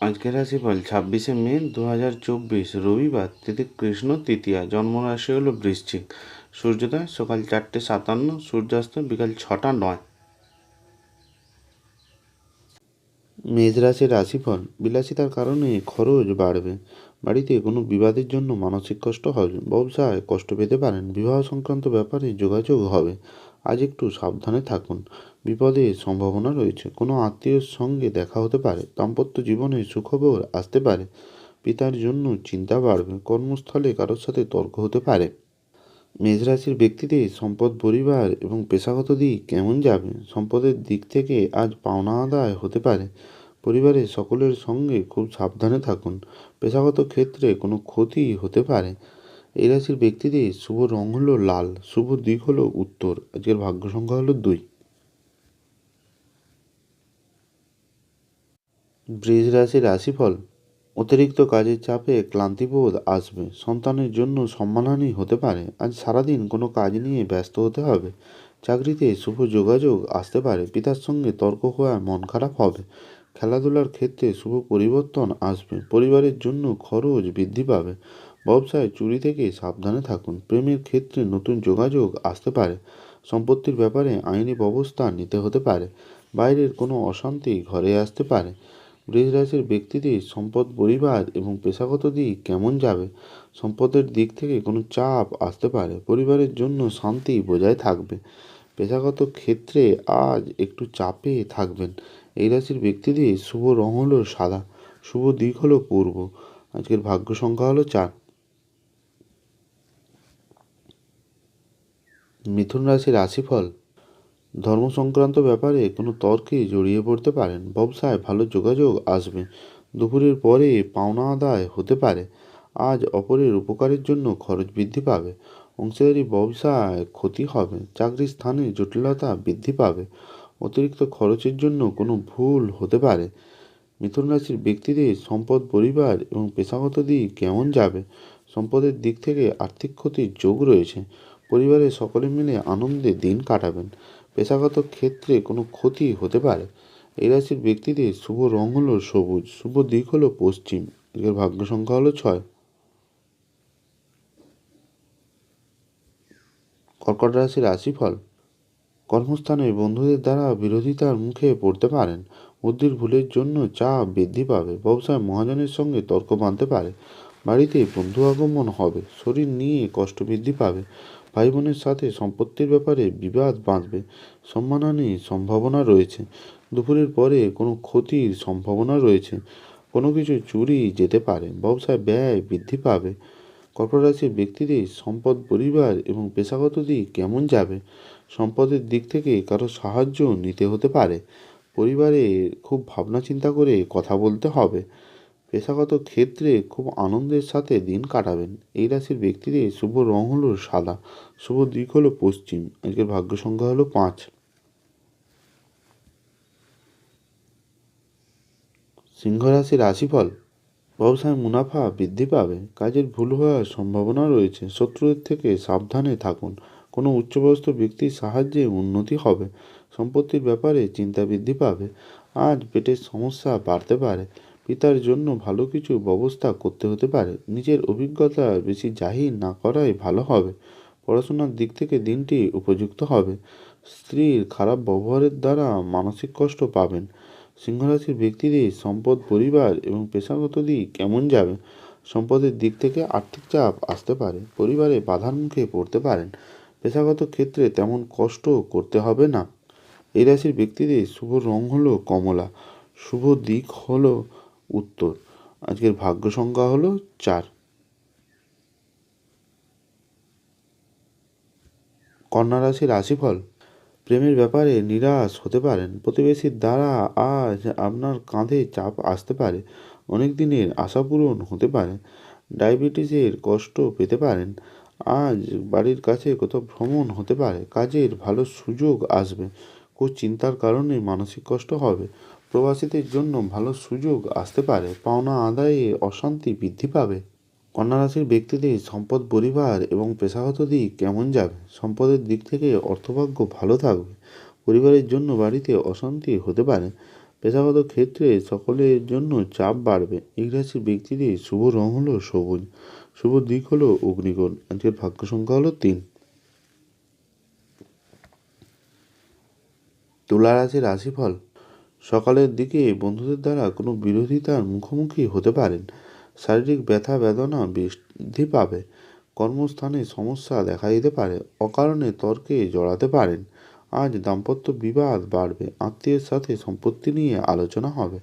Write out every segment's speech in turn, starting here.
আজকের রাশিফল ছাব্বিশে মে দু হাজার চব্বিশ, রবিবার তিথি কৃষ্ণ তৃতীয়া, জন্মরাশি হলো বৃশ্চিক। সূর্যোদয় সকাল চারটে সাতান্ন, সূর্যাস্ত বিকাল ছটা নয়। মেষ রাশির রাশিফল বিলাসিতার কারণে খরচ বাড়বে। বাড়িতে কোনো বিবাদের জন্য মানসিক কষ্ট হবে। ব্যবসায় কষ্ট পেতে পারেন। বিবাহ সংক্রান্ত ব্যাপারে যোগাযোগ হবে। আজ একটু সাবধানে থাকুন। বিপদের সম্ভাবনা রয়েছে। কোনো আত্মীয়ের সঙ্গে দেখা হতে পারে, দাম্পত্য জীবনে সুখবর আসতে পারে, পিতার জন্য চিন্তা বাড়বে, কর্মস্থলে কারোর সাথে তর্ক হতে পারে। মেষ রাশির ব্যক্তিদের সম্পদ, পরিবার এবং পেশাগত দিক কেমন যাবে? সম্পদের দিক থেকে আজ পাওনা আদায় হতে পারে। পরিবারের সকলের সঙ্গে খুব সাবধানে থাকুন। পেশাগত ক্ষেত্রে কোনো ক্ষতি হতে পারে। এই রাশির ব্যক্তিদের শুভ রং হলো লাল, শুভ দিক হলো উত্তর। আজকের ভাগ্য সংখ্যা হলো দুই। বৃষ রাশির রাশিফল, অতিরিক্ত কাজের চাপে ক্লান্তিবোধ আসবে। সন্তানের জন্য সম্মানহানি হতে পারে। আজ সারাদিন কোনো কাজ নিয়ে ব্যস্ত হতে হবে। চাকরিতে শুভ যোগাযোগ আসতে পারে। পিতার সঙ্গে তর্ক হওয়ায় মন খারাপ হবে। খেলাধুলার ক্ষেত্রে শুভ পরিবর্তন আসবে। পরিবারের জন্য খরচ বৃদ্ধি পাবে। ব্যবসায় চুরি থেকে সাবধানে থাকুন। প্রেমের ক্ষেত্রে নতুন যোগাযোগ আসতে পারে। সম্পত্তির ব্যাপারে আইনি ব্যবস্থা নিতে হতে পারে। বাইরের কোনো অশান্তি ঘরে আসতে পারে। বৃষ রাশির ব্যক্তিদের সম্পদ, পরিবার এবং পেশাগত দিক কেমন যাবে, সম্পদের দিক থেকে কোনো চাপ আসতে পারে, পরিবারের জন্য শান্তি বজায় থাকবে, পেশাগত ক্ষেত্রে আজ একটু চাপে থাকবেন। এই রাশির ব্যক্তিদের শুভ রং হলো সাদা, শুভ দিক হলো পূর্ব। আজকের ভাগ্য সংখ্যা হলো চার। মিথুন রাশির রাশিফল ধর্ম সংক্রান্ত ব্যাপারে কোনো তর্কে জড়িয়ে পড়তে পারেন। ব্যবসায় ভালো যোগাযোগ আসবে। দুপুরের পরে পাওনা আদায় হতে পারে। আজ অপরের উপকারের জন্য খরচ বৃদ্ধি পাবে। অংশীদারি ব্যবসায় ক্ষতি হবে। চাকরির স্থানে জটিলতা বৃদ্ধি পাবে। অতিরিক্ত খরচের জন্য কোনো ভুল হতে পারে। মিথুন রাশির ব্যক্তিদের সম্পদ, পরিবার এবং পেশাগত দিক কেমন যাবে? সম্পদের দিক থেকে আর্থিক ক্ষতির যোগ রয়েছে। পরিবারের সকলে মিলে আনন্দে দিন কাটাবেন। পেশাগত ক্ষেত্রে কোনো ক্ষতি হতে পারে। এই রাশির ব্যক্তিদের শুভ রং হলো সবুজ, শুভ দিক হলো পশ্চিম, এর ভাগ্য সংখ্যা হলো ছয়। কর্কট রাশির রাশিফল, কর্মস্থানে বন্ধুদের দ্বারা বিরোধিতার মুখে পড়তে পারেন। বুদ্ধির ভুলের জন্য চাপ বৃদ্ধি পাবে, ব্যবসায় মহাজনের সঙ্গে তর্ক বাঁধতে পারে। বাড়িতে বন্ধু আগমন হবে, শরীর নিয়ে কষ্ট বৃদ্ধি পাবে। ভাই বোনের সাথে সম্পত্তির ব্যাপারে বিবাদ বাঁধবে সম্মানহানির সম্ভাবনা রয়েছে। দুপুরের পরে কোনো ক্ষতির সম্ভাবনা রয়েছে। কোনো কিছু চুরি যেতে পারে। ব্যবসায় ব্যয় বৃদ্ধি পাবে। কর্কট ব্যক্তিদের সম্পদ, পরিবার এবং পেশাগত দিক কেমন যাবে? সম্পদের দিক থেকে কারও সাহায্য নিতে হতে পারে। পরিবারে খুব ভাবনা চিন্তা করে কথা বলতে হবে। পেশাগত ক্ষেত্রে খুব আনন্দের সাথে দিন কাটাবেন। এই রাশির ব্যক্তিদের শুভ রং হলো সাদা, শুভ দিক হলো পশ্চিম আজকের ভাগ্য সংখ্যা হলো পাঁচ। সিংহ রাশির রাশিফল, ব্যবসায় মুনাফা বৃদ্ধি পাবে, কাজের ভুল হওয়ার সম্ভাবনা রয়েছে, শত্রুদের থেকে সাবধানে থাকুন, কোনো উচ্চবয়স্ক ব্যক্তির সাহায্যে উন্নতি হবে, সম্পত্তির ব্যাপারে চিন্তা বৃদ্ধি পাবে, আজ পেটের সমস্যা বাড়তে পারে পিতার জন্য ভালো কিছু ব্যবস্থা করতে হতে পারে। নিজের অভিজ্ঞতা বেশি জাহির না করাই ভালো হবে। পড়াশোনার দিক থেকে দিনটি উপযুক্ত হবে। স্ত্রীর খারাপ ব্যবহারের দ্বারা মানসিক কষ্ট পাবেন। সিংহরাশির ব্যক্তিদের সম্পদ, পরিবার এবং পেশাগত দিক কেমন যাবে? সম্পদের দিক থেকে আর্থিক চাপ আসতে পারে। পরিবারে বাধার মুখে পড়তে পারেন। পেশাগত ক্ষেত্রে তেমন কষ্ট করতে হবে না। এই রাশির ব্যক্তিদের শুভ রং হলো কমলা। শুভ দিক হলো উত্তর। আজকের ভাগ্য সংখ্যা হলো চার। কন্যা রাশির রাশিফল, প্রেমের ব্যাপারে নিরাশ হতে পারেন, প্রতিবেশীর দ্বারা আজ আপনার কাঁধে চাপ আসতে পারে, অনেক দিনের আশা পূরণ হতে পারে, ডায়াবেটিসের কষ্ট পেতে পারেন, আজ বাড়ির কাছে কোথাও ভ্রমণ হতে পারে, কাজের ভালো সুযোগ আসবে, খুব চিন্তার কারণে মানসিক কষ্ট হবে প্রবাসীদের জন্য ভালো সুযোগ আসতে পারে। পাওনা আদায়ে অশান্তি বৃদ্ধি পাবে। কন্যা রাশির ব্যক্তিদের সম্পদ, পরিবার এবং পেশাগত দিক কেমন যাবে? সম্পদের দিক থেকে অর্থভাগ্য ভালো থাকবে। পরিবারের জন্য বাড়িতে অশান্তি হতে পারে। পেশাগত ক্ষেত্রে সকলের জন্য চাপ বাড়বে। এই রাশির ব্যক্তিদের শুভ রং হলো সবুজ। শুভ দিক হলো অগ্নিকোণ। আজকের ভাগ্য সংখ্যা হলো তিন। তুলা রাশির রাশিফল সকালের দিকে বন্ধুদের দ্বারা কোনো বিরোধিতার মুখোমুখি হতে পারেন। শারীরিক ব্যথা, বেদনা বৃদ্ধি পাবে। কর্মস্থানে সমস্যা দেখা দিতে পারে। অকারণে তর্কে জড়াতে পারেন। আজ দাম্পত্য বিবাদ বাড়বে। আত্মীয়ের সাথে সম্পত্তি নিয়ে আলোচনা হবে।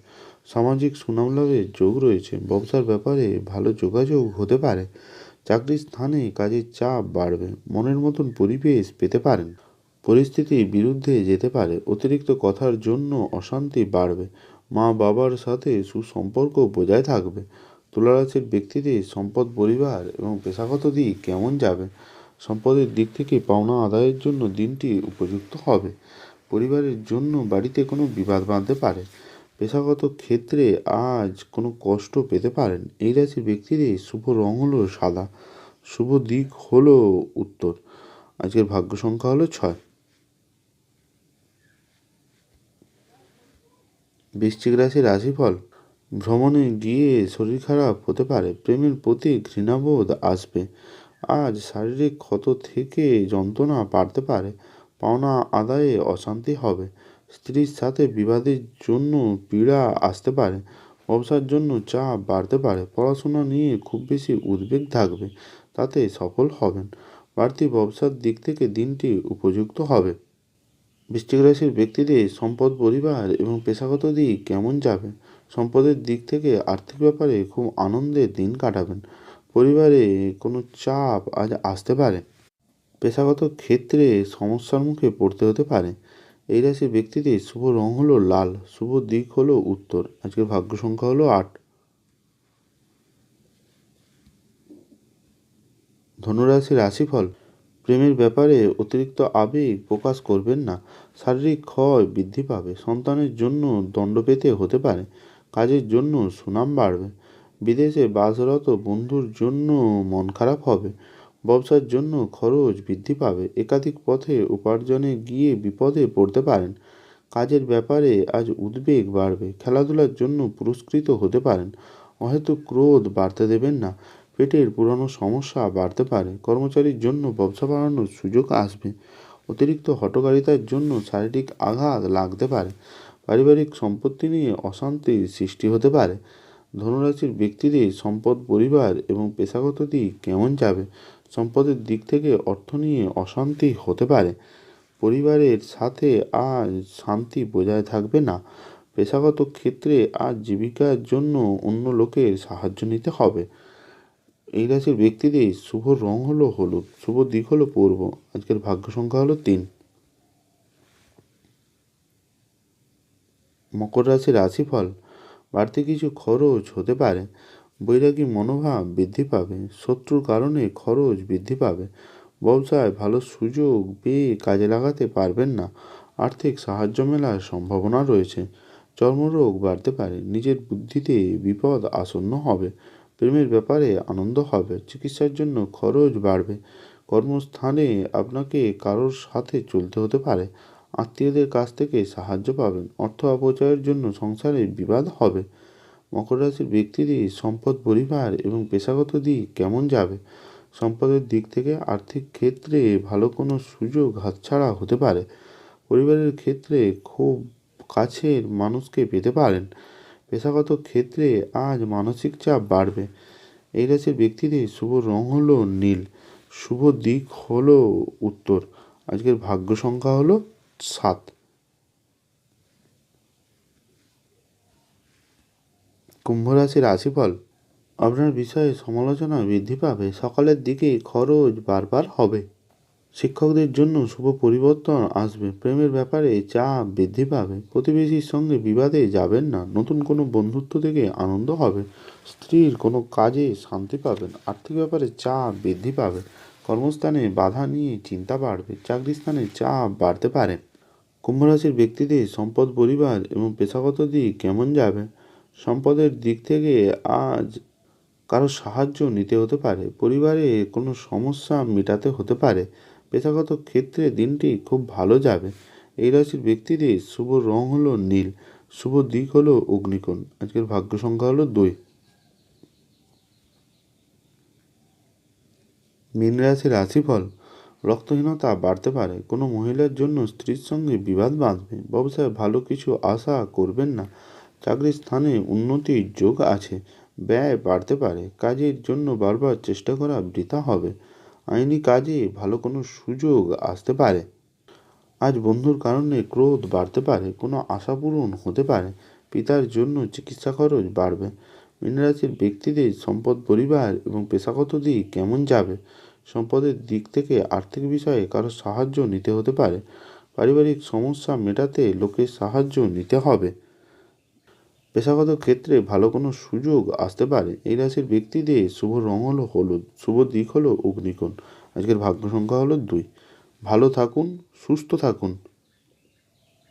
সামাজিক সুনাম লাভের যোগ রয়েছে। ব্যবসার ব্যাপারে ভালো যোগাযোগ হতে পারে। চাকরির স্থানে কাজের চাপ বাড়বে। মনের মতন পরিবেশ পেতে পারেন। পরিস্থিতির বিরুদ্ধে যেতে পারে, অতিরিক্ত কথার জন্য অশান্তি বাড়বে। মা বাবার সাথে সুসম্পর্ক বজায় থাকবে। তুলারাশির ব্যক্তিদের সম্পদ পরিবার এবং পেশাগত দিক কেমন যাবে? সম্পদের দিক থেকে পাওনা আদায়ের জন্য দিনটি উপযুক্ত হবে। পরিবারের জন্য বাড়িতে কোনো বিবাদ বাঁধতে পারে। পেশাগত ক্ষেত্রে আজ কোনো কষ্ট পেতে পারেন। এই রাশির ব্যক্তিদের শুভ রং হলো সাদা। শুভ দিক হলো উত্তর। আজকের ভাগ্য সংখ্যা হলো ছয়। বৃশ্চিক রাশির রাশিফল। ভ্রমণে গিয়ে শরীর খারাপ হতে পারে, প্রেমের প্রতি ঘৃণাবোধ আসবে। আজ শারীরিক ক্ষত থেকে যন্ত্রণা বাড়তে পারে, পাওনা আদায়ে অশান্তি হবে। স্ত্রীর সাথে বিবাদের জন্য পীড়া আসতে পারে, ব্যবসার জন্য চাপ বাড়তে পারে, পড়াশোনা নিয়ে খুব বেশি উদ্বেগ থাকবে, তাতে সফল হবেন। বাড়তি ব্যবসার দিক থেকে দিনটি উপযুক্ত হবে। বৃশ্চিক রাশির ব্যক্তিদের সম্পদ, পরিবার এবং পেশাগত দিক কেমন যাবে? সম্পদের দিক থেকে আর্থিক ব্যাপারে খুব আনন্দের দিন কাটাবেন। পরিবারে কোনো চাপ আজ আসতে পারে। পেশাগত ক্ষেত্রে সমস্যার মুখে পড়তে হতে পারে। এই রাশির ব্যক্তিদের শুভ রং হলো লাল, শুভ দিক হলো উত্তর। আজকের ভাগ্য সংখ্যা হলো আট। ধনুরাশির রাশিফল প্রেমের ব্যাপারে অতিরিক্ত আবেগ প্রকাশ করবেন না। শারীরিক ক্ষয় বৃদ্ধি পাবে। সন্তানের জন্য দণ্ড পেতে হতে পারে। কাজের জন্য সুনাম বাড়বে। বিদেশে বাসরত বন্ধুর জন্য মন খারাপ হবে। ব্যবসার জন্য খরচ বৃদ্ধি পাবে। একাধিক পথে উপার্জনে গিয়ে বিপদে পড়তে পারেন। কাজের ব্যাপারে আজ উদ্বেগ বাড়বে। খেলাধুলার জন্য পুরস্কৃত হতে পারেন। অহেতুক ক্রোধ বাড়তে দেবেন না। পেটের পুরনো সমস্যা বাড়তে পারে, কর্মচারীর জন্য ব্যবসা বাড়ানোর সুযোগ আসবে, অতিরিক্ত হটকারিতার জন্য শারীরিক আঘাত লাগতে পারে, পারিবারিক সম্পত্তি নিয়ে অশান্তির সৃষ্টি হতে পারে। ধনুরাশির ব্যক্তিদের সম্পদ পরিবার এবং পেশাগত দিক কেমন যাবে? সম্পদের দিক থেকে অর্থ নিয়ে অশান্তি হতে পারে। পরিবারের সাথে আজ শান্তি বজায় থাকবে না। পেশাগত ক্ষেত্রে আজ জীবিকার জন্য অন্য লোকের সাহায্য নিতে হবে। এই রাশির ব্যক্তিদের শুভ রং হলো হলুদ, শুভ দিক হলো পূর্ব, আজকের ভাগ্য সংখ্যা হলো তিন। মকর রাশির রাশিফল, বাড়তি কিছু খরচ হতে পারে, বৈরাগী মনোভাব বৃদ্ধি পাবে, শত্রুর কারণে খরচ বৃদ্ধি পাবে, ব্যবসায় ভালো সুযোগ পেয়ে কাজে লাগাতে পারবেন না, আর্থিক সাহায্য মেলার সম্ভাবনা রয়েছে, চর্মরোগ বাড়তে পারে, নিজের বুদ্ধিতে বিপদ আসন্ন হবে প্রেমের ব্যাপারে আনন্দ হবে, চিকিৎসার জন্য খরচ বাড়বে, কর্মস্থানে আপনাকে কারোর সাথে চলতে হতে পারে, আত্মীয়দের কাছ থেকে সাহায্য পাবেন, অর্থ অপচয়ের জন্য সংসারে বিবাদ হবে। মকর রাশির ব্যক্তিদের সম্পদ পরিবার এবং পেশাগত দিক কেমন যাবে? সম্পদের দিক থেকে আর্থিক ক্ষেত্রে ভালো কোনো সুযোগ হাতছাড়া হতে পারে। পরিবারের ক্ষেত্রে খুব কাছের মানুষকে পেতে পারেন। পেশাগত ক্ষেত্রে আজ মানসিক চাপ বাড়বে। এই রাশির ব্যক্তিদের শুভ রং হলো নীল, শুভ দিক হলো উত্তর। আজকের ভাগ্য সংখ্যা হলো সাত। কুম্ভ রাশির রাশিফল, আপনার বিষয়ে সমালোচনা বৃদ্ধি পাবে। সকালের দিকে খরচ বারবার হবে। শিক্ষকদের জন্য শুভ পরিবর্তন আসবে। প্রেমের ব্যাপারে চাপ বৃদ্ধি পাবে, প্রতিবেশীর সঙ্গে বিবাদে যাবেন না। নতুন কোনো বন্ধুত্ব থেকে আনন্দ হবে। স্ত্রীর কোনো কাজে শান্তি পাবেন। আর্থিক ব্যাপারে চাপ বৃদ্ধি পাবে, কর্মস্থানে বাধা নিয়ে চিন্তা বাড়বে। চাকরি স্থানে চাপ বাড়তে পারে। কুম্ভ রাশির ব্যক্তিদের সম্পদ, পরিবার এবং পেশাগত দিক কেমন যাবে? সম্পদের দিক থেকে আজ কারও সাহায্য নিতে হতে পারে। পরিবারে কোনো সমস্যা মেটাতে হতে পারে। পেশাগত ক্ষেত্রে দিনটি খুব ভালো যাবে। এই রাশির ব্যক্তিদের শুভ রং হলো নীল, শুভ দিক হলো অগ্নিকোণ। আজকের ভাগ্য সংখ্যা হলো দুই। মীন রাশির রাশিফল, রক্তহীনতা বাড়তে পারে। কোনো মহিলার জন্য স্ত্রীর সঙ্গে বিবাদ বাঁধবে। ব্যবসায় ভালো কিছু আশা করবেন না। চাকরির স্থানে উন্নতির যোগ আছে। ব্যয় বাড়তে পারে। কাজের জন্য বারবার চেষ্টা করা বৃথা হবে। আইনি কাজে ভালো কোনো সুযোগ আসতে পারে। আজ বন্ধুর কারণে ক্রোধ বাড়তে পারে, কোনো আশা পূরণ হতে পারে, পিতার জন্য চিকিৎসা খরচ বাড়বে মীনরাশির ব্যক্তিদের সম্পদ পরিবার এবং পেশাগত দিক কেমন যাবে, সম্পদের দিক থেকে আর্থিক বিষয়ে কারও সাহায্য নিতে হতে পারে, পারিবারিক সমস্যা মেটাতে লোকের সাহায্য নিতে হবে। পেশাগত ক্ষেত্রে ভালো কোনো সুযোগ আসতে পারে, এই রাশির ব্যক্তিদের শুভ রং হলো হলুদ, শুভ দিক হলো অগ্নিকোণ। আজকের ভাগ্য সংখ্যা হলো দুই। ভালো থাকুন, সুস্থ থাকুন।